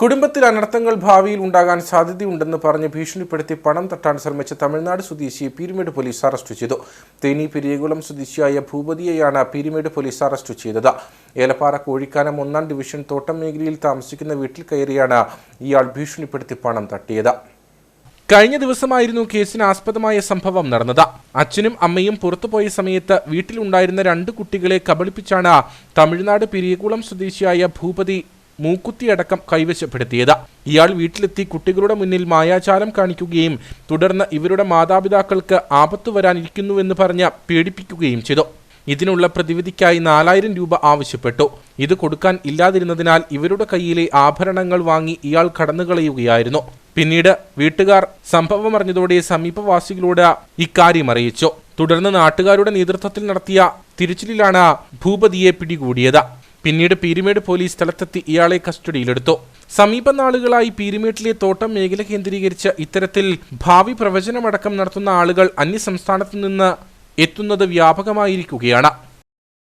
കുടുംബത്തിൽ അനർത്ഥങ്ങൾ ഭാവിയിൽ ഉണ്ടാകാൻ സാധ്യതയുണ്ടെന്ന് പറഞ്ഞ് ഭീഷണിപ്പെടുത്തി പണം തട്ടാൻ ശ്രമിച്ച തമിഴ്നാട് സ്വദേശിയെ പീരുമേട് പോലീസ് അറസ്റ്റ് ചെയ്തു. തേനി പെരിയകുളം സ്വദേശിയായ ഭൂപതിയെയാണ് പീരുമേട് പോലീസ് അറസ്റ്റ് ചെയ്തത്. ഏലപ്പാറ കോഴിക്കാനം ഒന്നാം ഡിവിഷൻ തോട്ടം മേഖലയിൽ താമസിക്കുന്ന വീട്ടിൽ കയറിയാണ് ഇയാൾ ഭീഷണിപ്പെടുത്തി പണം തട്ടിയത്. കഴിഞ്ഞ ദിവസമായിരുന്നു കേസിന് ആസ്പദമായ സംഭവം നടന്നത്. അച്ഛനും അമ്മയും പുറത്തുപോയ സമയത്ത് വീട്ടിലുണ്ടായിരുന്ന രണ്ട് കുട്ടികളെ കബളിപ്പിച്ചാണ് തമിഴ്നാട് പിരിയകുളം സ്വദേശിയായ ഭൂപതി മൂക്കുത്തിയടക്കം കൈവശപ്പെടുത്തിയത്. ഇയാൾ വീട്ടിലെത്തി കുട്ടികളുടെ മുന്നിൽ മായാചാരം കാണിക്കുകയും തുടർന്ന് ഇവരുടെ മാതാപിതാക്കൾക്ക് ആപത്തു വരാനിരിക്കുന്നുവെന്ന് പറഞ്ഞ് പേടിപ്പിക്കുകയും ചെയ്തു. ഇതിനുള്ള പ്രതിവിധിക്കായി നാലായിരം രൂപ ആവശ്യപ്പെട്ടു. ഇത് കൊടുക്കാൻ ഇല്ലാതിരുന്നതിനാൽ ഇവരുടെ കയ്യിലെ ആഭരണങ്ങൾ വാങ്ങി ഇയാൾ കടന്നുകളയുകയായിരുന്നു. പിന്നീട് വീട്ടുകാർ സംഭവമറിഞ്ഞതോടെ സമീപവാസികളോട് ഇക്കാര്യം അറിയിച്ചു. തുടർന്ന് നാട്ടുകാരുടെ നേതൃത്വത്തിൽ നടത്തിയ തിരച്ചിലിലാണ് ഭൂപതിയെ പിടികൂടിയത്. പിന്നീട് പീരുമേട് പോലീസ് സ്ഥലത്തെത്തി ഇയാളെ കസ്റ്റഡിയിലെടുത്തു. സമീപ നാളുകളായി പീരുമേട്ടിലെ തോട്ടം മേഖല കേന്ദ്രീകരിച്ച് ഇത്തരത്തിൽ ഭാവി പ്രവചനമടക്കം നടത്തുന്ന ആളുകൾ അന്യസംസ്ഥാനത്തു നിന്ന് എത്തുന്നത് വ്യാപകമായിരിക്കുകയാണ്.